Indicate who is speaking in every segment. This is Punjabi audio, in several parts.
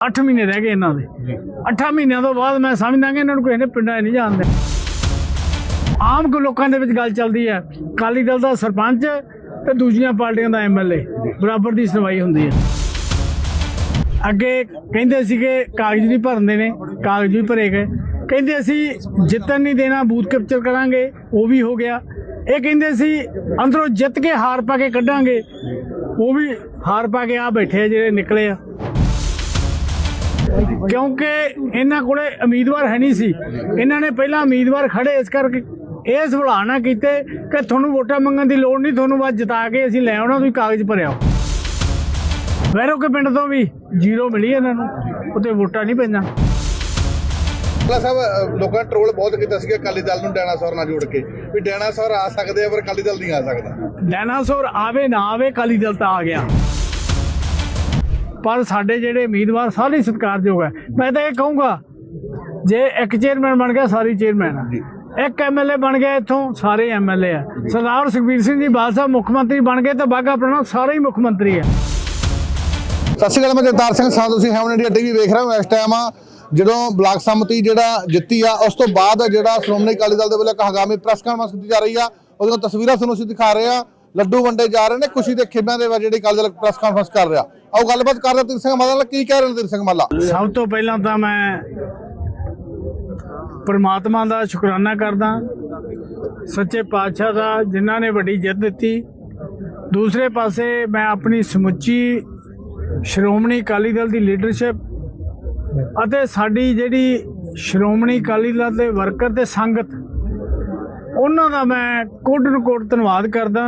Speaker 1: 8 ਮਹੀਨੇ ਰਹਿ ਗਏ ਇਹਨਾਂ ਦੇ। 8 ਮਹੀਨਿਆਂ ਤੋਂ ਬਾਅਦ ਮੈਂ ਸਮਝਦਾ ਕਿ ਇਹਨਾਂ ਨੂੰ ਕਿਸੇ ਨੇ ਪਿੰਡਾਂ ਨਹੀਂ ਜਾਣਦੇ ਆਮ ਕੋ ਲੋਕਾਂ ਦੇ ਵਿੱਚ ਗੱਲ ਚੱਲਦੀ ਹੈ ਕਾਲੀ ਦਲ ਦਾ ਸਰਪੰਚ ਤੇ ਦੂਜੀਆਂ ਪਾਰਟੀਆਂ ਦਾ ਐਮਐਲਏ ਬਰਾਬਰ ਦੀ ਸੁਣਵਾਈ ਹੁੰਦੀ ਹੈ। ਅੱਗੇ ਕਹਿੰਦੇ ਸੀਗੇ ਕਾਗਜ਼ ਨਹੀਂ ਭਰਦੇ ਨੇ ਕਾਗਜ਼ ਵੀ ਭਰੇ ਗਏ। ਕਹਿੰਦੇ ਅਸੀਂ ਜਿੱਤਣ ਨਹੀਂ ਦੇਣਾ ਬੂਥ ਕੈਪਚਰ ਕਰਾਂਗੇ ਉਹ ਵੀ ਹੋ ਗਿਆ। ਇਹ ਕਹਿੰਦੇ ਸੀ ਅੰਦਰੋਂ ਜਿੱਤ ਕੇ ਹਾਰ ਪਾ ਕੇ ਕੱਢਾਂਗੇ। ਉਹ ਵੀ ਹਾਰ ਪਾ ਕੇ ਆ ਬੈਠੇ ਜਿਹੜੇ ਨਿਕਲੇ ਆ। ਕਿਉਂਕਿ ਇਹਨਾਂ ਕੋਲੇ ਉਮੀਦਵਾਰ ਹੈ ਨਹੀਂ ਸੀ। ਇਹਨਾਂ ਨੇ ਪਹਿਲਾਂ ਉਮੀਦਵਾਰ ਖੜੇ ਇਸ ਕਰਕੇ ਇਹ ਸਵਾਲਾਨਾ ਕੀਤੇ ਕਿ ਤੁਹਾਨੂੰ ਵੋਟਾਂ ਮੰਗਣ ਦੀ ਲੋੜ ਨਹੀਂ ਤੁਹਾਨੂੰ ਬਸ ਜਿਤਾ ਕੇ ਅਸੀਂ ਲੈ ਆਉਣਾ ਤੁਸੀਂ ਕਾਗਜ਼ ਭਰਿਆ ਵੈਰੋ ਕੇ ਪਿੰਡ ਤੋਂ ਵੀ ਜ਼ੀਰੋ ਮਿਲੀ ਇਹਨਾਂ ਨੂੰ ਉੱਤੇ ਵੋਟਾਂ ਨਹੀਂ ਪੈਂਦਾ
Speaker 2: ਭੱਲਾ ਸਾਹਿਬ ਲੋਕਾਂ ਨੇ ਟਰੋਲ ਬਹੁਤ ਕੀਤਾ ਸੀਗਾ ਅਕਾਲੀ ਦਲ ਨੂੰ ਡਾਇਨਾਸੌਰ ਨਾਲ ਜੋੜ ਕੇ। ਵੀ ਡਾਇਨਾਸੌਰ ਆ ਸਕਦੇ ਆ ਪਰ ਅਕਾਲੀ ਦਲ ਨਹੀਂ ਆ ਸਕਦਾ।
Speaker 1: ਡਾਇਨਾਸੌਰ ਆਵੇ ਨਾ ਆਵੇ ਕਾਲੀ ਦਲ ਤਾਂ ਆ ਗਿਆ। ਪਰ ਸਾਡੇ ਜਿਹੜੇ ਉਮੀਦਵਾਰ ਸਾਰੇ ਸਤਿਕਾਰਯੋਗ ਹੈ। ਮੈਂ ਤਾਂ ਇਹ ਕਹੂੰਗਾ ਜੇ ਇੱਕ ਚੇਅਰਮੈਨ ਬਣ ਗਿਆ ਸਾਰੀ ਚੇਅਰਮੈਨ ਆ। ਇੱਕ ਐਮਐਲਏ ਬਣ ਗਿਆ ਇੱਥੋਂ ਸਾਰੇ ਐਮਐਲਏ ਆ। ਸਰਦਾਰ ਸੁਖਬੀਰ ਸਿੰਘ ਜੀ ਬਾਦਲ ਸਾਹਿਬ ਮੁੱਖ ਮੰਤਰੀ ਬਣ ਗਏ ਤਾਂ ਬਾਗਾ ਪੁਰਾਣਾ ਸਾਰੇ ਹੀ ਮੁੱਖ ਮੰਤਰੀ ਆ।
Speaker 2: ਸਤਿ ਸ਼੍ਰੀ ਅਕਾਲ ਮੈਂ ਜਗਤਾਰ ਸਿੰਘ ਸਾਹ ਤੁਸੀਂ ਹੈਵਨ ਇੰਡੀਆ ਟੀਵੀ ਵੇਖ ਰਹੇ ਹੋ। ਇਸ ਟਾਈਮ ਜਦੋਂ ਬਲਾਕ ਸੰਮਤੀ ਜਿਹੜਾ ਜਿੱਤੀ ਆ ਉਸ ਤੋਂ ਬਾਅਦ ਜਿਹੜਾ ਸ਼੍ਰੋਮਣੀ ਅਕਾਲੀ ਦਲ ਦੇ ਵੱਲੋਂ ਇੱਕ ਹੰਗਾਮੀ ਪ੍ਰੈਸ ਕਾਨਫਰੰਸ ਕੀਤੀ ਜਾ ਰਹੀ ਆ। ਉਹਦੀਆਂ ਤਸਵੀਰਾਂ ਤੁਹਾਨੂੰ ਅਸੀਂ ਦਿਖਾ ਰਹੇ ਆ। ਲੱਡੂ ਵੰਡੇ ਜਾ ਰਹੇ ਨੇ, ਖੁਸ਼ੀ ਦੇ ਖੇਬਾਂ ਦੇ ਵਿੱਚ ਜਿਹੜੀ ਅਕਾਲੀ ਪ੍ਰੈਸ ਕਾਨਫਰੰਸ ਕਰ ਰਿਹਾ। ਆਓ ਗੱਲਬਾਤ ਕਰਦੇ ਤੀਰ ਸਿੰਘ ਮਾਲਾ ਨਾਲ, ਕੀ ਕਹਿ ਰਹੇ ਨੇ ਤੀਰ ਸਿੰਘ ਮਾਲਾ?
Speaker 1: ਸਭ ਤੋਂ ਪਹਿਲਾਂ ਤਾਂ ਮੈਂ ਪਰਮਾਤਮਾ ਦਾ ਸ਼ੁਕਰਾਨਾ ਕਰਦਾ। ਸੱਚੇ ਪਾਤਸ਼ਾਹ ਦਾ, ਜਿਨ੍ਹਾਂ ਨੇ ਵੱਡੀ ਜਿੱਤ ਦਿੱਤੀ। ਦੂਸਰੇ ਪਾਸੇ ਮੈਂ ਆਪਣੀ ਸਮੁੱਚੀ ਸ਼੍ਰੋਮਣੀ ਅਕਾਲੀ ਦਲ ਦੀ ਲੀਡਰਸ਼ਿਪ ਅਤੇ ਸਾਡੀ ਜਿਹੜੀ ਸ਼੍ਰੋਮਣੀ ਅਕਾਲੀ ਦਲ ਦੇ ਵਰਕਰ ਤੇ ਸੰਗਤ, ਉਹਨਾਂ ਦਾ ਮੈਂ ਕੋਟ ਨੂੰ ਕੋਟ ਧੰਨਵਾਦ ਕਰਦਾ।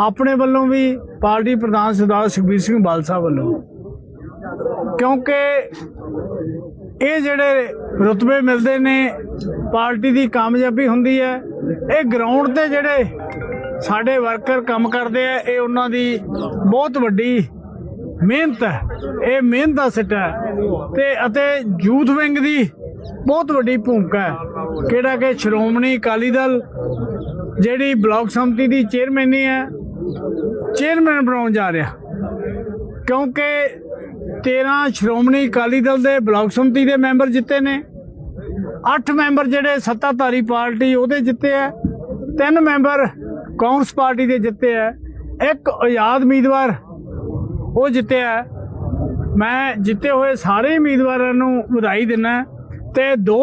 Speaker 1: ਆਪਣੇ ਵੱਲੋਂ ਵੀ ਪਾਰਟੀ ਪ੍ਰਧਾਨ ਸਰਦਾਰ ਸੁਖਬੀਰ ਸਿੰਘ ਬਾਲਸਾ ਵੱਲੋਂ। ਕਿਉਂਕਿ ਇਹ ਜਿਹੜੇ ਰੁਤਬੇ ਮਿਲਦੇ ਨੇ, ਪਾਰਟੀ ਦੀ ਕਾਮਯਾਬੀ ਹੁੰਦੀ ਹੈ, ਇਹ ਗਰਾਊਂਡ ਤੇ ਜਿਹੜੇ ਸਾਡੇ ਵਰਕਰ ਕੰਮ ਕਰਦੇ ਆ, ਇਹ ਉਹਨਾਂ ਦੀ ਬਹੁਤ ਵੱਡੀ ਮਿਹਨਤ ਹੈ। ਇਹ ਮਿਹਨਤ ਦਾ ਸਿੱਟਾ ਹੈ ਤੇ ਅਤੇ ਯੂਥ ਵਿੰਗ ਦੀ ਬਹੁਤ ਵੱਡੀ ਭੂਮਿਕਾ ਹੈ। ਕਿਹੜਾ ਕਿ ਸ਼੍ਰੋਮਣੀ ਅਕਾਲੀ ਦਲ, ਜਿਹੜੀ ਬਲਾਕ ਸੰਮਤੀ ਦੀ ਚੇਅਰਮੈਨੀ ਹੈ ਚੇਅਰਮੈਨ ਬਣਾਉਣ ਜਾ ਰਿਹਾ। ਕਿਉਂਕਿ 13 ਸ਼੍ਰੋਮਣੀ ਅਕਾਲੀ ਦਲ ਦੇ ਬਲਾਕ ਸੰਮਤੀ ਦੇ ਮੈਂਬਰ ਜਿੱਤੇ ਨੇ। 8 ਮੈਂਬਰ ਜਿਹੜੇ ਸੱਤਾਧਾਰੀ ਪਾਰਟੀ ਉਹਦੇ ਜਿੱਤੇ ਆ ਤਿੰਨ ਮੈਂਬਰ ਕਾਂਗਰਸ ਪਾਰਟੀ ਦੇ ਜਿੱਤੇ ਆ ਇੱਕ ਆਜ਼ਾਦ ਉਮੀਦਵਾਰ ਉਹ ਜਿੱਤਿਆ ਮੈਂ ਜਿੱਤੇ ਹੋਏ ਸਾਰੇ ਉਮੀਦਵਾਰਾਂ ਨੂੰ ਵਧਾਈ ਦਿੰਦਾ ਤੇ ਦੋ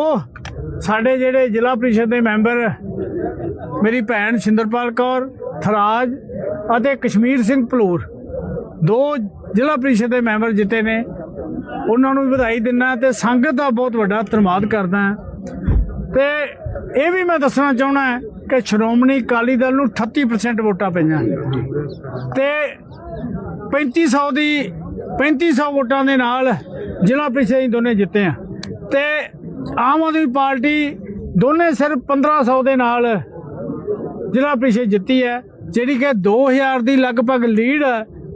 Speaker 1: ਸਾਡੇ ਜਿਹੜੇ ਜ਼ਿਲ੍ਹਾ ਪ੍ਰੀਸ਼ਦ ਦੇ ਮੈਂਬਰ ਮੇਰੀ ਭੈਣ ਸ਼ਿੰਦਰਪਾਲ ਕੌਰ, ਥਰਾਜ ਅਤੇ ਕਸ਼ਮੀਰ ਸਿੰਘ ਭਲੂਰ। ਦੋ ਜ਼ਿਲ੍ਹਾ ਪ੍ਰੀਸ਼ਦ ਦੇ ਮੈਂਬਰ ਜਿੱਤੇ ਨੇ। ਉਹਨਾਂ ਨੂੰ ਵੀ ਵਧਾਈ ਦਿੰਦਾ ਤੇ ਸੰਗਤ ਦਾ ਬਹੁਤ ਵੱਡਾ ਧੰਨਵਾਦ ਕਰਦਾ। ਤੇ ਇਹ ਵੀ ਮੈਂ ਦੱਸਣਾ ਚਾਹੁੰਦਾ ਕਿ ਸ਼੍ਰੋਮਣੀ ਅਕਾਲੀ ਦਲ ਨੂੰ 38% ਵੋਟਾਂ ਪਈਆਂ। ਤੇ 3500 ਦੀ 3500 ਵੋਟਾਂ ਦੇ ਨਾਲ ਜ਼ਿਲ੍ਹਾ ਪ੍ਰੀਸ਼ਦ ਹੀ ਦੋਨੇ ਜਿੱਤੇ ਆ ਤੇ ਆਮ ਆਦਮੀ ਪਾਰਟੀ ਦੋਨੇ ਸਿਰਫ 1500 ਦੇ ਨਾਲ ਜ਼ਿਲ੍ਹਾ ਪ੍ਰੀਸ਼ਦ ਜਿੱਤੀ ਹੈ। ਜਿਹੜੀ ਕਿ 2000 ਦੀ ਲਗਭਗ ਲੀਡ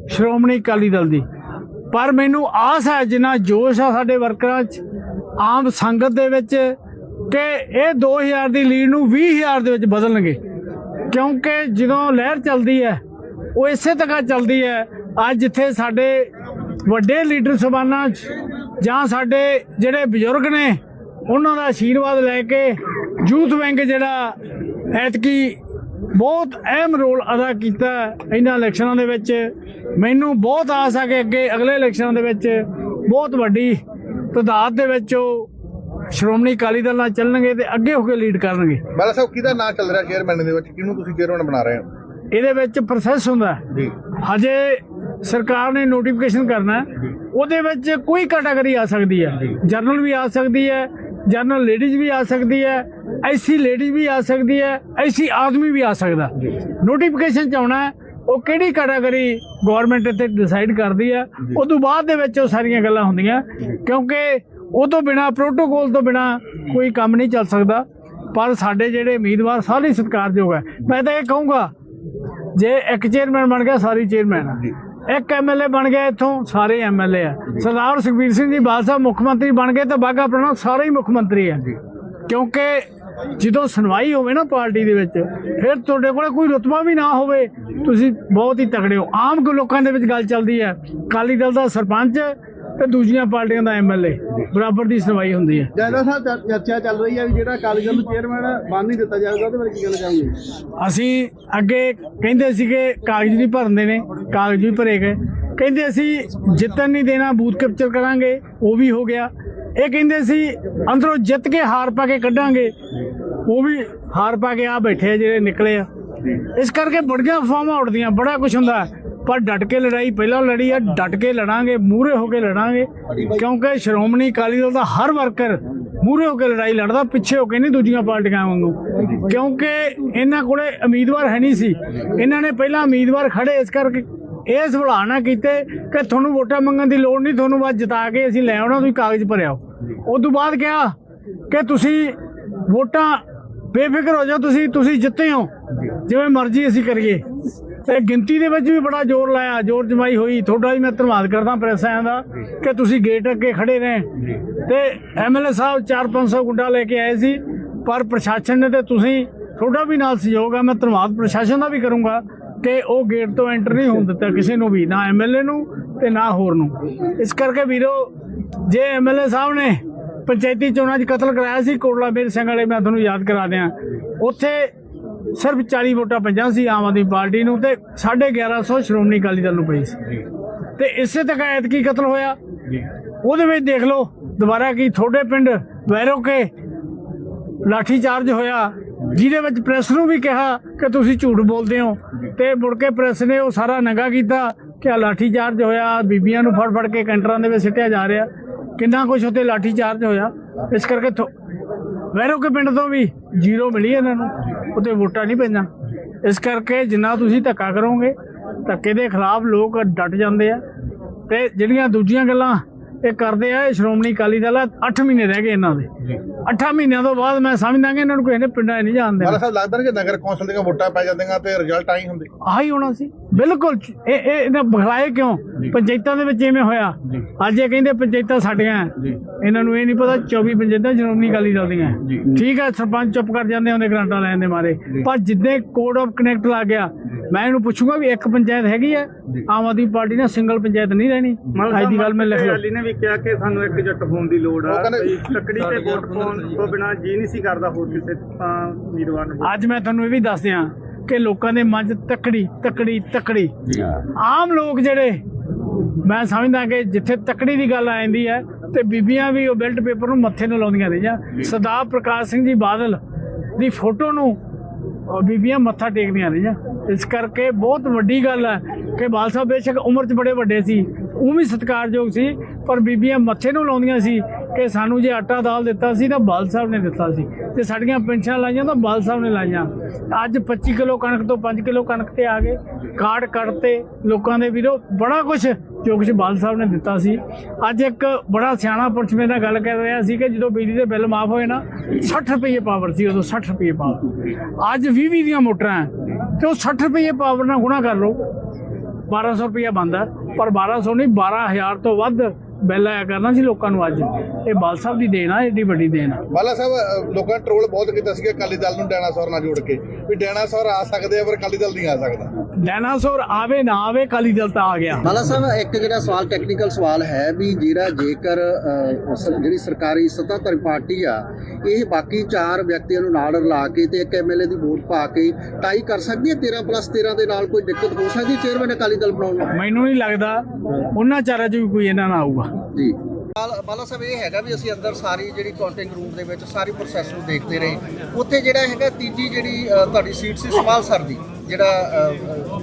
Speaker 1: ਸ਼੍ਰੋਮਣੀ ਅਕਾਲੀ ਦਲ ਦੀ। ਪਰ ਮੈਨੂੰ ਆਸ ਹੈ ਜਿੰਨਾ ਜੋਸ਼ ਆ ਸਾਡੇ ਵਰਕਰਾਂ 'ਚ, ਆਮ ਸੰਗਤ ਦੇ ਵਿੱਚ, ਕਿ ਇਹ 2000 ਦੀ ਲੀਡ ਨੂੰ 20000 ਦੇ ਵਿੱਚ ਬਦਲਣਗੇ। ਕਿਉਂਕਿ ਜਦੋਂ ਲਹਿਰ ਚੱਲਦੀ ਹੈ, ਉਹ ਇਸੇ ਤਰ੍ਹਾਂ ਚੱਲਦੀ ਹੈ, ਅੱਜ ਜਿੱਥੇ ਸਾਡੇ ਵੱਡੇ ਲੀਡਰ ਸਬਾਨਾਂ 'ਚ ਜਾਂ ਸਾਡੇ ਜਿਹੜੇ ਬਜ਼ੁਰਗ ਨੇ, ਉਹਨਾਂ ਦਾ ਆਸ਼ੀਰਵਾਦ ਲੈ ਕੇ ਯੂਥ ਵਿੰਗ ਜਿਹੜਾ ਐਤਕੀ ਬਹੁਤ ਅਹਿਮ ਰੋਲ ਅਦਾ ਕੀਤਾ ਇਹਨਾਂ ਇਲੈਕਸ਼ਨਾਂ ਦੇ ਵਿੱਚ। ਮੈਨੂੰ ਬਹੁਤ ਆਸ ਆ ਕਿ ਅੱਗੇ ਅਗਲੇ ਇਲੈਕਸ਼ਨਾਂ ਦੇ ਵਿੱਚ ਬਹੁਤ ਵੱਡੀ ਤਦਾਦ ਦੇ ਵਿੱਚ ਉਹ ਸ਼੍ਰੋਮਣੀ ਅਕਾਲੀ ਦਲ ਨਾਲ ਚੱਲਣਗੇ ਤੇ ਅੱਗੇ ਹੋ ਕੇ ਲੀਡ ਕਰਨਗੇ।
Speaker 2: ਮਾਲਾ ਸਾਹਿਬ ਕਿਹਦਾ ਨਾਂ ਚੱਲ ਰਿਹਾ ਚੇਅਰਮੈਨ ਦੇ ਵਿੱਚ? ਕਿਹਨੂੰ ਤੁਸੀਂ ਚੇਅਰਮੈਨ ਬਣਾ ਰਹੇ ਹੋ?
Speaker 1: ਇਹਦੇ ਵਿੱਚ ਪ੍ਰੋਸੈਸ ਹੁੰਦਾ।
Speaker 2: ਜੀ।
Speaker 1: ਹਜੇ ਸਰਕਾਰ ਨੇ ਨੋਟੀਫਿਕੇਸ਼ਨ ਕਰਨਾ। ਹੈ। ਉਹਦੇ ਵਿੱਚ ਕੋਈ ਕੈਟਾਗਰੀ ਆ ਸਕਦੀ ਹੈ। ਜਨਰਲ ਵੀ ਆ ਸਕਦੀ ਹੈ। ਜਨਰਲ ਲੇਡੀਜ਼ ਵੀ ਆ ਸਕਦੀ ਹੈ। ਐਸੀ ਲੇਡੀਜ਼ ਵੀ ਆ ਸਕਦੀ ਹੈ ਐਸੀ ਆਦਮੀ ਵੀ ਆ ਸਕਦਾ ਨੋਟੀਫਿਕੇਸ਼ਨ ਚ ਆਉਣਾ ਹੈ, ਉਹ ਕਿਹੜੀ ਕੈਟਾਗਰੀ ਗਵਰਨਮੈਂਟ ਇੱਥੇ ਡਿਸਾਈਡ ਕਰਦੀ ਹੈ ਉਸ ਤੋਂ ਬਾਅਦ ਦੇ ਵਿੱਚ ਉਹ ਸਾਰੀਆਂ ਗੱਲਾਂ ਹੁੰਦੀਆਂ ਕਿਉਂਕਿ ਉਹ ਤੋਂ ਬਿਨਾ ਪ੍ਰੋਟੋਕੋਲ ਤੋਂ ਬਿਨਾ ਕੋਈ ਕੰਮ ਨਹੀਂ ਚੱਲ ਸਕਦਾ ਪਰ ਸਾਡੇ ਜਿਹੜੇ ਉਮੀਦਵਾਰ ਸਾਰੇ ਸਤਿਕਾਰਯੋਗ ਹੈ ਮੈਂ ਤਾਂ ਇਹ ਕਹੂੰਗਾ ਜੇ ਇੱਕ ਚੇਅਰਮੈਨ ਬਣ ਗਿਆ ਸਾਰੀ ਚੇਅਰਮੈਨ ਆ ਇੱਕ ਐਮਐਲਏ ਬਣ ਗਿਆ ਇੱਥੋਂ ਸਾਰੇ ਐਮਐਲਏ ਆ ਸਰਦਾਰ ਸੁਖਬੀਰ ਸਿੰਘ ਜੀ ਬਾਦਲ ਸਾਹਿਬ ਮੁੱਖ ਮੰਤਰੀ ਬਣ ਗਏ ਤਾਂ ਬਾਗਾ ਪੁਰਾਣਾ ਸਾਰੇ ਹੀ ਮੁੱਖ ਮੰਤਰੀ ਆ ਕਿਉਂਕਿ ਜਦੋਂ ਸੁਣਵਾਈ ਹੋਵੇ ਨਾ ਪਾਰਟੀ ਦੇ ਵਿੱਚ ਫਿਰ ਤੁਹਾਡੇ ਕੋਲੇ ਕੋਈ ਰੁਤਬਾ ਵੀ ਨਾ ਹੋਵੇ ਤੁਸੀਂ ਬਹੁਤ ਹੀ ਤਗੜੇ ਹੋ। ਆਮ ਲੋਕਾਂ ਦੇ ਵਿੱਚ ਗੱਲ ਚੱਲਦੀ ਹੈ ਅਕਾਲੀ ਦਲ ਦਾ ਸਰਪੰਚ ਤੇ ਦੂਜੀਆਂ ਪਾਰਟੀਆਂ ਦਾ ਐਮਐਲਏ ਬਰਾਬਰ ਦੀ ਸੁਣਵਾਈ ਹੁੰਦੀ ਹੈ।
Speaker 3: ਜੈਦਾ ਸਾਹਿਬ ਚਰ- ਚਰਚਾ ਚੱਲ ਰਹੀ ਹੈ ਵੀ ਜਿਹੜਾ ਅਕਾਲੀ ਦਲ ਚੇਅਰਮੈਨ ਬੰਨ ਨਹੀਂ ਦਿੱਤਾ ਜਾਊਗਾ ਉਹਦੇ ਬਾਰੇ ਕੀ ਕਹਿਣਾ ਚਾਹੋਗੇ?
Speaker 1: ਅਸੀਂ ਅੱਗੇ ਕਹਿੰਦੇ ਸੀਗੇ ਕਾਗਜ਼ ਨਹੀਂ ਭਰਦੇ ਨੇ ਕਾਗਜ਼ ਵੀ ਭਰੇ ਗਏ। ਕਹਿੰਦੇ ਅਸੀਂ ਜਿੱਤਣ ਨਹੀਂ ਦੇਣਾ ਬੂਥ ਕੈਪਚਰ ਕਰਾਂਗੇ ਉਹ ਵੀ ਹੋ ਗਿਆ। ਇਹ ਕਹਿੰਦੇ ਸੀ ਅੰਦਰੋਂ ਜਿੱਤ ਕੇ ਹਾਰ ਪਾ ਕੇ ਕੱਢਾਂਗੇ ਉਹ ਵੀ ਹਾਰ ਪਾ ਕੇ ਆ ਬੈਠੇ ਆ ਜਿਹੜੇ ਨਿਕਲੇ ਆ। ਇਸ ਕਰਕੇ ਬੜੀਆਂ ਫਾਰਮਾਂ ਉੱਡਦੀਆਂ, ਬੜਾ ਕੁਝ ਹੁੰਦਾ ਪਰ ਡਟ ਕੇ ਲੜਾਈ, ਪਹਿਲਾਂ ਲੜੀ ਆ, ਡਟ ਕੇ ਲੜਾਂਗੇ, ਮੂਹਰੇ ਹੋ ਕੇ ਲੜਾਂਗੇ। ਕਿਉਂਕਿ ਸ਼੍ਰੋਮਣੀ ਅਕਾਲੀ ਦਲ ਦਾ ਹਰ ਵਰਕਰ ਮੂਹਰੇ ਹੋ ਕੇ ਲੜਾਈ ਲੜਦਾ, ਪਿੱਛੇ ਹੋ ਕੇ ਨਹੀਂ ਦੂਜੀਆਂ ਪਾਰਟੀਆਂ ਵਾਂਗੂ ਕਿਉਂਕਿ ਇਹਨਾਂ ਕੋਲੇ ਉਮੀਦਵਾਰ ਹੈ ਨਹੀਂ ਸੀ। ਇਹਨਾਂ ਨੇ ਪਹਿਲਾਂ ਉਮੀਦਵਾਰ ਖੜੇ, ਇਸ ਕਰਕੇ ਇਹ ਸਵਾਲ ਨਾ ਕੀਤੇ ਕਿ ਤੁਹਾਨੂੰ ਵੋਟਾਂ ਮੰਗਣ ਦੀ ਲੋੜ ਨਹੀਂ, ਤੁਹਾਨੂੰ ਬਾਅਦ ਜਿਤਾ ਕੇ ਅਸੀਂ ਲੈ ਆਉਣਾ, ਤੁਸੀਂ ਕਾਗਜ਼ ਭਰਿਆ। ਉਸ ਤੋਂ ਬਾਅਦ ਕਿਹਾ ਕਿ ਤੁਸੀਂ ਵੋਟਾਂ ਬੇਫਿਕਰ ਹੋ ਜਾਓ, ਤੁਸੀਂ ਤੁਸੀਂ ਜਿੱਤੇ ਹੋ। ਜਿਵੇਂ ਮਰਜ਼ੀ ਅਸੀਂ ਕਰੀਏ। ਤੇ ਗਿਣਤੀ ਦੇ ਵਿੱਚ ਵੀ ਬੜਾ ਜ਼ੋਰ ਲਾਇਆ, ਜ਼ੋਰ ਜਮਾਈ ਹੋਈ। ਤੁਹਾਡਾ ਵੀ ਮੈਂ ਧੰਨਵਾਦ ਕਰਦਾ ਪ੍ਰੈਸ ਆਇਆਂ ਦਾ ਕਿ ਤੁਸੀਂ ਗੇਟ ਅੱਗੇ ਖੜੇ ਰਹੇ। ਤੇ ਐਮਐਲਏ ਸਾਹਿਬ 4-500 ਗੁੰਡਾ ਲੈ ਕੇ ਆਏ ਸੀ, ਪਰ ਪ੍ਰਸ਼ਾਸਨ ਨੇ ਤੇ ਤੁਸੀਂ, ਤੁਹਾਡਾ ਵੀ ਨਾਲ ਸਹਿਯੋਗ ਆ। ਮੈਂ ਧੰਨਵਾਦ ਪ੍ਰਸ਼ਾਸਨ ਦਾ ਵੀ ਕਰੂੰਗਾ ਕਿ ਉਹ ਗੇਟ ਤੋਂ ਐਂਟਰ ਨਹੀਂ ਹੋਣ ਦਿੱਤਾ ਕਿਸੇ ਨੂੰ ਵੀ, ਨਾ ਐਮਐਲਏ ਨੂੰ ਤੇ ਨਾ ਹੋਰ ਨੂੰ। ਇਸ ਕਰਕੇ ਵੀਰੋ, ਜੇ ਐਮਐਲਏ ਸਾਹਿਬ ਨੇ ਪੰਚਾਇਤੀ ਚੋਣਾਂ 'ਚ ਕਤਲ ਕਰਾਇਆ ਸੀ ਕੋਟਲਾ ਮੇਰ ਸਿੰਘ ਵਾਲੇ ਮੈਂ ਤੁਹਾਨੂੰ ਯਾਦ ਕਰਾ ਦਿਆਂ। ਉੱਥੇ ਸਿਰਫ 40 ਵੋਟਾਂ ਪੰਜਾਂ ਸੀ ਆਮ ਆਦਮੀ ਪਾਰਟੀ ਨੂੰ ਤੇ 1150 ਸ਼੍ਰੋਮਣੀ ਅਕਾਲੀ ਦਲ ਨੂੰ ਪਈ ਸੀ। ਤੇ ਇਸੇ ਤੱਕ ਐਤਕੀ ਕਤਲ ਹੋਇਆ। ਉਹਦੇ ਵਿੱਚ ਦੇਖ ਲਓ ਦੁਬਾਰਾ ਕੀ ਤੁਹਾਡੇ ਪਿੰਡ ਵੈਰੋਕੇ ਲਾਠੀ ਚਾਰਜ ਹੋਇਆ ਜਿਹਦੇ ਵਿੱਚ ਪ੍ਰੈਸ ਨੂੰ ਵੀ ਕਿਹਾ ਕਿ ਤੁਸੀਂ ਝੂਠ ਬੋਲਦੇ ਹੋ। ਤੇ ਮੁੜ ਕੇ ਪ੍ਰੈਸ ਨੇ ਉਹ ਸਾਰਾ ਨੰਗਾ ਕੀਤਾ ਕਿ ਲਾਠੀ ਚਾਰਜ ਹੋਇਆ ਬੀਬੀਆਂ ਨੂੰ ਫੜ ਫੜ ਕੇ ਕੈਂਟਰਾਂ ਦੇ ਵਿੱਚ ਸਿੱਟਿਆ ਜਾ ਰਿਹਾ। ਕਿੰਨਾ ਕੁਝ ਉੱਤੇ ਲਾਠੀ ਚਾਰਜ ਹੋਇਆ। ਇਸ ਕਰਕੇ ਥੋ- ਵੈਰੋਕੇ ਪਿੰਡ ਤੋਂ ਵੀ ਜ਼ੀਰੋ ਮਿਲੀ ਇਹਨਾਂ ਨੂੰ। ਉੱਤੇ ਵੋਟਾਂ ਨਹੀਂ ਪਈਆਂ ਇਸ ਕਰਕੇ ਜਿੰਨਾ ਤੁਸੀਂ ਧੱਕਾ ਕਰੋਗੇ ਧੱਕੇ ਦੇ ਖਿਲਾਫ ਲੋਕ ਡਟ ਜਾਂਦੇ ਆ। ਤੇ ਜਿਹੜੀਆਂ ਦੂਜੀਆਂ ਗੱਲਾਂ ਇਹ ਕਰਦੇ ਆ ਇਹ ਸ਼੍ਰੋਮਣੀ ਅਕਾਲੀ ਦਲ 8 ਮਹੀਨੇ ਰਹਿ ਗਏ ਇਹਨਾਂ ਦੇ। 8 ਮਹੀਨਿਆਂ ਤੋਂ ਬਾਅਦ ਮੈਂ ਸਮਝਦਾ ਕਿ ਇਹਨਾਂ ਨੂੰ ਕਿਸੇ ਨੇ ਪਿੰਡਾਂ ਨਹੀਂ ਜਾਣ ਦੇਣਾ
Speaker 2: ਮਾਲਾ ਸਾਹਿਬ ਲੱਗਦਾ ਕਿ ਨਗਰ ਕੌਂਸਲ ਦੀਆਂ ਵੋਟਾਂ ਪੈ ਜਾਂਦੀਆਂ ਤੇ ਰਿਜ਼ਲਟ ਆਈ ਹੁੰਦੇ।
Speaker 1: ਆਹੀ ਹੋਣਾ ਸੀ। ਬਿਲਕੁਲ ਇਹ ਇਹ ਇਹਨਾਂ ਬਖਲਾਏ ਕਿਉਂ? ਪੰਚਾਇਤਾਂ ਦੇ ਵਿੱਚ ਐਵੇਂ ਹੋਇਆ। ਅੱਜ ਇਹ ਕਹਿੰਦੇ ਪੰਚਾਇਤਾਂ ਸਾਡੀਆਂ। ਇਹਨਾਂ ਨੂੰ ਇਹ ਨਹੀਂ ਪਤਾ 24 ਪੰਚਾਇਤਾਂ ਸ਼੍ਰੋਮਣੀ ਅਕਾਲੀ ਦਲ ਦੀਆਂ ਹੈ। ਠੀਕ ਹੈ ਸਰਪੰਚ ਚੁੱਪ ਕਰ ਜਾਂਦੇ ਹੁੰਦੇ ਗ੍ਰਾਂਟਾਂ ਲੈਣ ਦੇ ਮਾਰੇ। ਪਰ ਜਿੱਦੇ ਕੋਡ ਆਫ ਕਨੈਕਟ ਲੱਗ ਗਿਆ ਮੈਂ ਇਹਨੂੰ ਪੁੱਛੂੰਗਾ ਵੀ ਇੱਕ ਪੰਚਾਇਤ ਹੈਗੀ ਹੈ? ਆਮ ਆਦਮੀ ਪਾਰਟੀ ਨੇ ਸਿੰਗਲ ਪੰਚਾਇਤ ਨਹੀਂ ਰਹਿਣੀ? ਅੱਜ ਦੀ ਗੱਲ ਮੈਂ ਲਿਖ
Speaker 3: ਅਲੀ ਨੇ ਵੀ ਕਿਹਾ ਕਿ ਸਾਨੂੰ ਇੱਕ ਜੱਟ ਹੋਣ ਦੀ ਲੋੜ ਆ ਤੱਕੜੀ ਤੇ ਵੋਟ ਪਾਉਣ ਤੋਂ ਬਿਨਾ ਜੀ ਨਹੀਂ ਸੀ ਕਰਦਾ ਹੋਰ ਕਿਸੇ ਤਾਂ ਨੂੰ।
Speaker 1: ਅੱਜ ਮੈਂ ਤੁਹਾਨੂੰ ਇਹ ਵੀ ਦੱਸ ਦਿਆਂ ਕਿ ਲੋਕਾਂ ਦੇ ਮਨ 'ਚ ਤਕੜੀ ਤਕੜੀ। ਤਕੜੀ ਆਮ ਲੋਕ ਜਿਹੜੇ ਮੈਂ ਸਮਝਦਾ ਕਿ ਜਿੱਥੇ ਤਕੜੀ ਦੀ ਗੱਲ ਆ ਜਾਂਦੀ ਹੈ ਤੇ ਬੀਬੀਆਂ ਵੀ ਉਹ ਬੈਲਟ ਪੇਪਰ ਨੂੰ ਮੱਥੇ ਨੂੰ ਲਾਉਂਦੀਆਂ ਰਹੀਆਂ। ਸਰਦਾਰ ਪ੍ਰਕਾਸ਼ ਸਿੰਘ ਜੀ ਬਾਦਲ ਦੀ ਫੋਟੋ ਨੂੰ ਉਹ ਬੀਬੀਆਂ ਮੱਥਾ ਟੇਕਦੀਆਂ ਰਹੀਆਂ। ਇਸ ਕਰਕੇ ਬਹੁਤ ਵੱਡੀ ਗੱਲ ਹੈ ਕਿ ਬਾਲ ਸਾਹਿਬ ਬੇਸ਼ੱਕ ਉਮਰ 'ਚ ਬੜੇ ਵੱਡੇ ਸੀ ਉਹ ਵੀ ਸਤਿਕਾਰਯੋਗ ਸੀ ਪਰ ਬੀਬੀਆਂ ਮੱਥੇ ਨੂੰ ਲਾਉਂਦੀਆਂ ਸੀ। ਕਿ ਸਾਨੂੰ ਜੇ ਆਟਾ ਦਾਲ ਦਿੱਤਾ ਸੀ ਤਾਂ ਬਾਲ ਸਾਹਿਬ ਨੇ ਦਿੱਤਾ ਸੀ ਤੇ ਸਾਡੀਆਂ ਪੈਨਸ਼ਨਾਂ ਲਾਈਆਂ ਤਾਂ ਬਾਲ ਸਾਹਿਬ ਨੇ ਲਾਈਆਂ। ਅੱਜ 25 ਕਿਲੋ ਕਣਕ ਤੋਂ 5 ਕਿਲੋ ਕਣਕ ਤੇ ਆ ਗਏ। ਕਾਰਡ ਕੱਟਤੇ ਲੋਕਾਂ ਦੇ ਵੀਰੋ, ਬੜਾ ਕੁਝ ਜੋ ਕੁਝ ਬਾਲ ਸਾਹਿਬ ਨੇ ਦਿੱਤਾ ਸੀ। ਅੱਜ ਇੱਕ ਬੜਾ ਸਿਆਣਾ ਪੁਰਸ਼ ਨਾਲ ਗੱਲ ਕਰ ਰਿਹਾ ਸੀ ਕਿ ਜਦੋਂ ਬਿਜਲੀ ਦੇ ਬਿੱਲ ਮਾਫ ਹੋਏ ਨਾ 60 ਰੁਪਏ ਪਾਵਰ ਸੀ, ਉਦੋਂ 60 ਰੁਪਏ ਪਾਵਰ। ਅੱਜ 20 20 ਦੀਆਂ ਮੋਟਰਾਂ ਹੈ ਤੇ ਉਹ 60 ਰੁਪਏ ਪਾਵਰ ਨਾਲ ਗੁਣਾ ਕਰ ਲਓ। 1200 ਰੁਪਇਆ ਬੰਦਾ ਪਰ 1200 ਨਹੀਂ 12000 ਤੋਂ ਵੱਧ ਬਿੱਲ ਆਇਆ ਕਰਨਾ ਸੀ ਲੋਕਾਂ ਨੂੰ ਅੱਜ। ਇਹ ਬਾਲ ਸਾਹਿਬ ਦੀ ਦੇਣ ਆ ਏਡੀ ਵੱਡੀ ਦੇਣ ਆ।
Speaker 2: ਮਾਲਾ ਸਾਹਿਬ ਅ, ਲੋਕਾਂ ਨੇ ਟਰੋਲ ਬਹੁਤ ਕੀਤਾ ਸੀ ਕਿ ਅਕਾਲੀ ਦਲ ਨੂੰ ਡਾਇਨਾਸੌਰ ਨਾਲ ਜੋੜ ਕੇ। ਵੀ ਡਾਇਨਾਸੌਰ ਆ ਸਕਦੇ ਆ ਪਰ ਅਕਾਲੀ ਦਲ ਨਹੀਂ ਆ ਸਕਦਾ।
Speaker 1: ਡਾਇਨਾਸੌਰ ਆਵੇ ਨਾ ਆਵੇ ਕਾਲੀ ਦਲ ਤਾਂ ਆ ਗਿਆ।
Speaker 4: ਮਾਲਾ ਸਾਹਿਬ ਇੱਕ ਜਿਹੜਾ ਸਵਾਲ ਟੈਕਨੀਕਲ ਸਵਾਲ ਹੈ ਵੀ ਜਿਹੜਾ ਜੇਕਰ ਅਹ, ਸ- ਜਿਹੜੀ ਸਰਕਾਰੀ ਸੱਤਾਧਾਰੀ ਪਾਰਟੀ ਆ ਇਹ ਬਾਕੀ ਚਾਰ ਵਿਅਕਤੀਆਂ ਨੂੰ ਨਾਲ ਰਲਾ ਕੇ ਤੇ ਇੱਕ ਐਮਐਲਏ ਦੀ ਵੋਟ ਪਾ ਕੇ ਟਾਈ ਕਰ ਸਕਦੀ ਹੈ? 13 ਪਲੱਸ 13 ਦੇ ਨਾਲ ਕੋਈ ਦਿੱਕਤ ਹੋ ਸਕਦੀ ਹੈ ਚੇਅਰਮੈਨ ਅਕਾਲੀ ਦਲ ਬਣਾਉਣ ਨੂੰ?
Speaker 1: ਮੈਨੂੰ ਨਹੀਂ ਲੱਗਦਾ। ਉਹਨਾਂ ਚਾਰਾਂ 'ਚ ਵੀ ਕੋਈ ਇਹਨਾਂ ਨਾਲ ਆਊਗਾ।
Speaker 4: ਜੀ। ਬਾਲ- ਸਾਹਿਬ ਇਹ ਹੈਗਾ ਵੀ ਅਸੀਂ ਅੰਦਰ ਸਾਰੀ ਜਿਹੜੀ ਕਾਊਂਟਿੰਗ ਰੂਮ ਦੇ ਵਿੱਚ ਸਾਰੀ ਪ੍ਰੋਸੈਸ ਨੂੰ ਦੇਖਦੇ ਰਹੇ। ਉੱਥੇ ਜਿਹੜਾ ਹੈਗਾ ਤੀਜੀ ਜਿਹੜੀ ਤੁਹਾਡੀ ਸੀਟ ਸੀ ਸਵਾਲ ਸਰ ਦੀ ਜਿਹੜਾ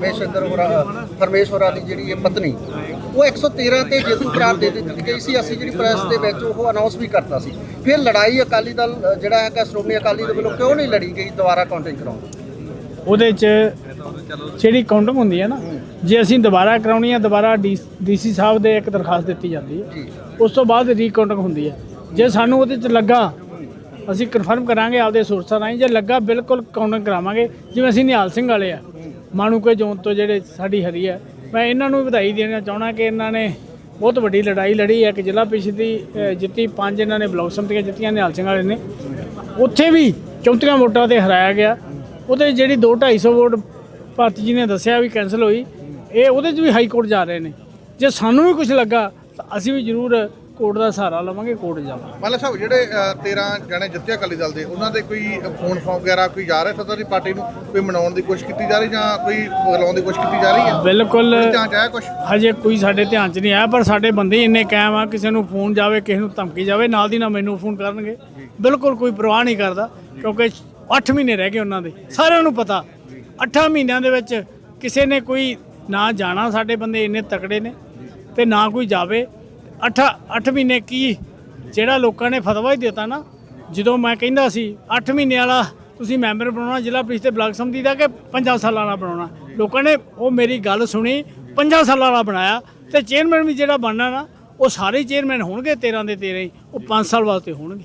Speaker 4: ਮੇਸ਼ੰਦਰ ਹੋਰਾ ਪਰਮੇਸ਼ ਹੋਰਾਂ ਦੀ ਜਿਹੜੀ ਇਹ ਪਤਨੀ ਉਹ 113 ਤੇ ਜੇਤੂ ਕਰਾਰ ਦੇ ਦਿੱਤੀ ਗਈ ਸੀ। ਅਸੀਂ ਜਿਹੜੀ ਪ੍ਰੈਸ ਦੇ ਵਿੱਚ ਉਹ ਅਨਾਉਂਸ ਵੀ ਕਰਤਾ ਸੀ। ਫਿਰ ਲੜਾਈ ਅਕਾਲੀ ਦਲ ਜਿਹੜਾ ਹੈਗਾ ਸ਼੍ਰੋਮਣੀ ਅਕਾਲੀ ਦਲ ਵੱਲੋਂ ਕਿਉਂ ਨਹੀਂ ਲੜੀ ਗਈ ਦੁਬਾਰਾ ਕਾਊਂਟਿੰਗ ਕਰਾਉਣ?
Speaker 1: ਉਹਦੇ 'ਚ ਜਿਹੜੀ ਕਾਊਂਟਿੰਗ ਹੁੰਦੀ ਹੈ ਨਾ ਜੇ ਅਸੀਂ ਦੁਬਾਰਾ ਕਰਾਉਣੀ ਹੈ ਦੁਬਾਰਾ ਡੀਸੀ ਸਾਹਿਬ ਦੇ ਇੱਕ ਦਰਖਾਸਤ ਦਿੱਤੀ ਜਾਂਦੀ ਹੈ। ਉਸ ਤੋਂ ਬਾਅਦ ਰੀਕਾਊਂਟਿੰਗ ਹੁੰਦੀ ਹੈ। ਜੇ ਸਾਨੂੰ ਉਹਦੇ 'ਚ ਲੱਗਾ ਅਸੀਂ ਕਨਫਰਮ ਕਰਾਂਗੇ ਆਪਦੇ ਸੋਰਸਾਂ ਰਾਹੀਂ ਜੇ ਲੱਗਾ ਬਿਲਕੁਲ ਕਾਊਂਟਿੰਗ ਕਰਾਵਾਂਗੇ। ਜਿਵੇਂ ਅਸੀਂ ਨਿਹਾਲ ਸਿੰਘ ਵਾਲੇ ਆ ਮਾਣੂਕੇ ਜ਼ੋਨ ਤੋਂ ਜਿਹੜੇ ਸਾਡੀ ਹਰੀ ਹੈ ਮੈਂ ਇਹਨਾਂ ਨੂੰ ਵਧਾਈ ਦੇਣਾ ਚਾਹਣਾ ਕਿ ਇਹਨਾਂ ਨੇ ਬਹੁਤ ਵੱਡੀ ਲੜਾਈ ਲੜੀ ਹੈ ਕਿ ਜ਼ਿਲ੍ਹਾ ਪਿਛਦੀ ਜਿੱਤੀ ਪੰਜ ਇਹਨਾਂ ਨੇ ਬਲਾਕ ਸੰਮਤੀਆਂ ਜਿੱਤੀਆਂ ਨਿਹਾਲ ਸਿੰਘ ਵਾਲੇ ਨੇ। ਉੱਥੇ ਵੀ 34 ਵੋਟਾਂ ਤੇ ਹਰਾਇਆ ਗਿਆ। ਉਹਦੇ ਜਿਹੜੀ 2 250 ਵੋਟ ਭਾਰਤੀ ਜੀ ਨੇ ਦੱਸਿਆ ਵੀ ਕੈਨਸਲ ਹੋਈ। ਇਹ ਉਹਦੇ 'ਚ ਵੀ ਹਾਈ ਕੋਰਟ ਜਾ ਰਹੇ ਨੇ। ਜੇ ਸਾਨੂੰ ਵੀ ਕੁਝ ਲੱਗਾ ਤਾਂ ਅਸੀਂ ਵੀ ਜ਼ਰੂਰ ਕੋਰਟ ਦਾ ਸਹਾਰਾ ਲਵਾਂਗੇ ਕੋਰਟ ਜਾਵਾਂਗੇ।
Speaker 2: ਮਤਲਬ ਸਾਹਿਬ ਜਿਹੜੇ 13 ਜਣੇ ਜਿੱਤੇ ਅਕਾਲੀ ਦਲ ਦੇ ਉਹਨਾਂ ਦੇ ਕੋਈ ਫੋਨ ਫੋਨ ਵਗੈਰਾ ਕੋਈ ਜਾ ਰਿਹਾ ਸਦਰ ਦੀ ਪਾਰਟੀ ਨੂੰ? ਕੋਈ ਮਨਾਉਣ ਦੀ ਕੋਸ਼ਿਸ਼ ਕੀਤੀ ਜਾ ਰਹੀ ਜਾਂ ਕੋਈ ਬੁਲਾਉਣ ਦੀ ਕੋਸ਼ਿਸ਼ ਕੀਤੀ ਜਾ ਰਹੀ ਹੈ?
Speaker 1: ਬਿਲਕੁਲ
Speaker 2: ਜਾਂ ਚਾਹਿਆ ਕੁਝ
Speaker 1: ਹਜੇ ਕੋਈ ਸਾਡੇ ਧਿਆਨ 'ਚ ਨਹੀਂ ਆਇਆ ਪਰ ਸਾਡੇ ਬੰਦੇ ਇੰਨੇ ਕਾਇਮ ਆ ਕਿਸੇ ਨੂੰ ਫੋਨ ਜਾਵੇ ਕਿਸੇ ਨੂੰ ਧਮਕੀ ਜਾਵੇ ਨਾਲ ਦੀ ਨਾਲ ਮੈਨੂੰ ਫੋਨ ਕਰਨਗੇ। ਬਿਲਕੁਲ ਕੋਈ ਪਰਵਾਹ ਨਹੀਂ ਕਰਦਾ ਕਿਉਂਕਿ 8 ਮਹੀਨੇ ਰਹਿ ਗਏ ਉਹਨਾਂ ਦੇ ਸਾਰਿਆਂ ਨੂੰ ਪਤਾ। 8 ਮਹੀਨਿਆਂ ਦੇ ਵਿੱਚ ਕਿਸੇ ਨੇ ਕੋਈ ਨਾ ਜਾਣਾ, ਸਾਡੇ ਬੰਦੇ ਇੰਨੇ ਤਕੜੇ ਨੇ ਤੇ ਨਾ ਕੋਈ ਜਾਵੇ। 8 8 ਮਹੀਨੇ ਕੀ ਜਿਹੜਾ ਲੋਕਾਂ ਨੇ ਫਤਵਾ ਹੀ ਦਿੱਤਾ ਨਾ, ਜਦੋਂ ਮੈਂ ਕਹਿੰਦਾ ਸੀ 8 ਮਹੀਨੇ ਵਾਲਾ ਤੁਸੀਂ ਮੈਂਬਰ ਬਣਾਉਣਾ, ਜ਼ਿਲ੍ਹਾ ਪ੍ਰੀਸ਼ਦ ਤੇ ਬਲਾਕ ਸੰਮਤੀ ਦਾ ਕਿ 5 ਸਾਲਾਂ ਵਾਲਾ ਬਣਾਉਣਾ? ਲੋਕਾਂ ਨੇ ਉਹ ਮੇਰੀ ਗੱਲ ਸੁਣੀ 5 ਸਾਲਾਂ ਵਾਲਾ ਬਣਾਇਆ ਤੇ ਚੇਅਰਮੈਨ ਵੀ ਜਿਹੜਾ ਬਣਨਾ ਨਾ, ਉਹ ਸਾਰੇ ਚੇਅਰਮੈਨ ਹੋਣਗੇ 13 ਦੇ 13 ਹੀ, ਉਹ 5 ਸਾਲ ਵਾਸਤੇ ਹੋਣਗੇ।